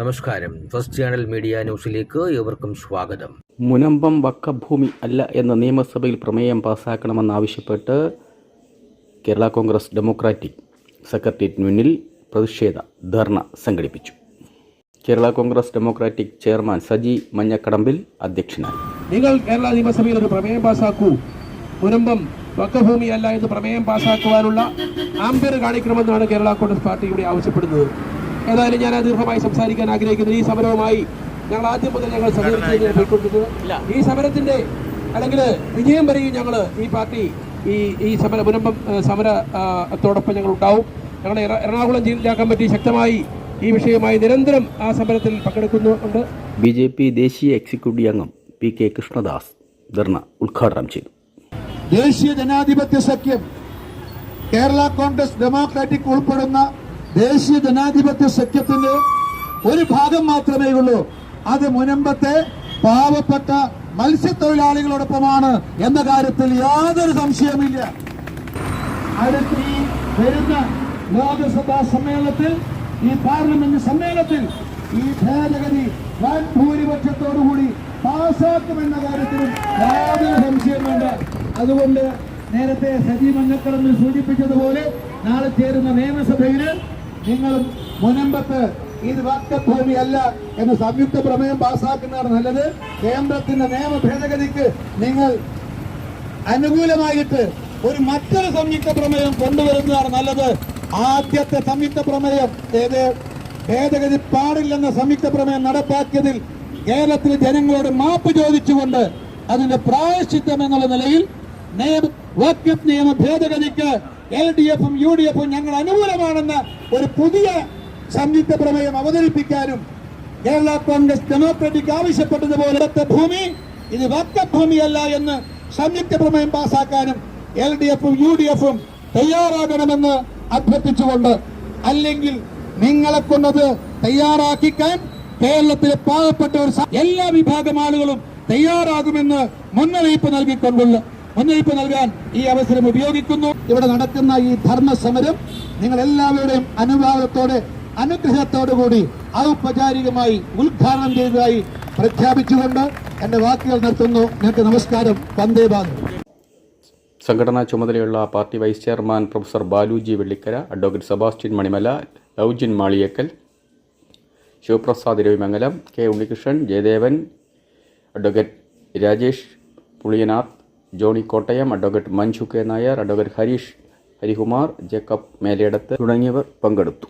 നമസ്കാരം. First channel media ന്യൂസിലേക്ക് ഏവർക്കും സ്വാഗതം. മുനമ്പം വക്കഭൂമി അല്ല എന്ന നിയമസഭയിൽ പ്രമേയം പാസ്സാക്കണമെന്നാവശ്യപ്പെട്ട് കേരള കോൺഗ്രസ് ഡെമോക്രാറ്റിക് സെക്രട്ടേറിയറ്റിന് മുന്നിൽ പ്രതിഷേധ ധർണ സംഘടിപ്പിച്ചു. Kerala Congress Democratic chairman Saji Manjakadambil അധ്യക്ഷനായി. നിങ്ങൾ കേരള നിയമസഭയിൽ ഒരു പ്രമേയം പാസാക്കൂ. മുനമ്പം വക്കഭൂമി അല്ല എന്ന് പ്രമേയം പാസാക്കുവാനുള്ള ആംബിയർ കാണിക്കണമെന്നാണ് കേരള കോൺഗ്രസ് പാർട്ടി ഇവിടെ ആവശ്യപ്പെടുന്നത്. ഏതായാലും ഞാൻ ദീർഘമായി സംസാരിക്കാൻ ആഗ്രഹിക്കുന്നു. ഈ സമരവുമായി ഞങ്ങൾ ആദ്യം മുതൽ ഞങ്ങൾ സഹകരിച്ചത് ഈ സമരത്തിന്റെ അല്ലെങ്കിൽ വിജയം വരെയും ഞങ്ങൾ ഈ പാർട്ടി ഈ ഈ സമര മുനമ്പം സമരത്തോടൊപ്പം ഞങ്ങൾ ഉണ്ടാവും. ഞങ്ങളുടെ എറ- എറണാകുളം ജില്ലാ കമ്മിറ്റി ശക്തമായി ഈ വിഷയമായി നിരന്തരം ആ സമരത്തിൽ പങ്കെടുക്കുന്നുണ്ട്. ബി ജെ പി ദേശീയ എക്സിക്യൂട്ടീവ് അംഗം പി കെ കൃഷ്ണദാസ് ധർണ ഉദ്ഘാടനം ചെയ്തു. ദേശീയ ജനാധിപത്യ സഖ്യം കേരള കോൺഗ്രസ് ഡെമോക്രാറ്റിക് ഉൾപ്പെടുന്ന ദേശീയ ജനാധിപത്യ സഖ്യത്തിന്റെ ഒരു ഭാഗം മാത്രമേ ഉള്ളൂ. അത് മുനമ്പത്തെ പാവപ്പെട്ട മത്സ്യത്തൊഴിലാളികളോടൊപ്പമാണ് എന്ന കാര്യത്തിൽ യാതൊരു സംശയവുമില്ല. അടുത്ത ഈ വരുന്ന ലോകസഭാ സമ്മേളനത്തിൽ ഈ പാർലമെന്റ് സമ്മേളനത്തിൽ ഈ ഭേദഗതി വൻ ഭൂരിപക്ഷത്തോടുകൂടി പാസാക്കുമെന്ന കാര്യത്തിലും യാതൊരു സംശയം വേണ്ട അതുകൊണ്ട് നേരത്തെ സജി മഞ്ഞക്കടന്ന് സൂചിപ്പിച്ചതുപോലെ നാളെ ചേരുന്ന നിയമസഭയിൽ നിങ്ങളും മുനമ്പത്ത് ഇത് വാക്തഭൂമിയല്ല എന്ന് സംയുക്ത പ്രമേയം പാസാക്കുന്നതാണ് നല്ലത്. കേന്ദ്രത്തിന്റെ നിയമ ഭേദഗതിക്ക് നിങ്ങൾ അനുകൂലമായിട്ട് ഒരു മറ്റൊരു സംയുക്ത പ്രമേയം കൊണ്ടുവരുന്നതാണ് നല്ലത്. ആദ്യത്തെ സംയുക്ത പ്രമേയം ഏത്? ഭേദഗതി പാടില്ലെന്ന സംയുക്ത പ്രമേയം നടപ്പാക്കിയതിൽ കേരളത്തിലെ ജനങ്ങളോട് മാപ്പ് ചോദിച്ചുകൊണ്ട് അതിന്റെ പ്രായശ്ചിത്തം എന്നുള്ള നിലയിൽ നിയമ വക്കഫ് നിയമ ഭേദഗതിക്ക് എൽ ഡി എഫും യു ഡി എഫും ഞങ്ങൾ അനുകൂലമാണെന്ന് ഒരു പുതിയ സംയുക്ത പ്രമേയം അവതരിപ്പിക്കാനും കേരള കോൺഗ്രസ് ഡെമോക്രാറ്റിക് ആവശ്യപ്പെട്ടതുപോലെ ഇവിടുത്തെ ഭൂമി ഇത് വക്തഭൂമിയല്ല എന്ന് സംയുക്ത പ്രമേയം പാസാക്കാനും എൽ ഡി എഫും യു ഡി എഫും തയ്യാറാകണമെന്ന് അഭ്യർത്ഥിച്ചുകൊണ്ട് അല്ലെങ്കിൽ നിങ്ങളെ കൊണ്ടത് തയ്യാറാക്കിക്കാൻ കേരളത്തിലെ പാവപ്പെട്ട ഒരു എല്ലാ വിഭാഗം ആളുകളും തയ്യാറാകുമെന്ന് മുന്നറിയിപ്പ് നൽകിക്കൊണ്ടുള്ള മുന്നറിയിപ്പ് നൽകാൻ ഈ അവസരം ഉപയോഗിക്കുന്നു. ഇവിടെ നടക്കുന്ന ഈ ധർമ്മ സമരം നിങ്ങൾ എല്ലാവരുടെയും അനുഭാവത്തോടെ അനുഗ്രഹത്തോടുകൂടി ഔപചാരികമായി ഉദ്ഘാടനം ചെയ്തതായി പ്രഖ്യാപിച്ചുകൊണ്ട് എന്റെ വാക്കുകൾ നിർത്തുന്നു. നിങ്ങൾക്ക് നമസ്കാരം. വന്ദേ ഭാഗം സംഘടനാ ചുമതലയുള്ള party vice chairman professor Baluji Vellikkara advocate Sebastian Manimala Loujin Maliyakkal Sivaprasad Ravimangalam K Unnikrishnan Jayadevan advocate Rajesh Puliyanath Johnny Kottayam advocate Manju K Nair advocate Harish Harikumar Jacob Meledath തുടങ്ങിയവർ പങ്കെടുത്തു.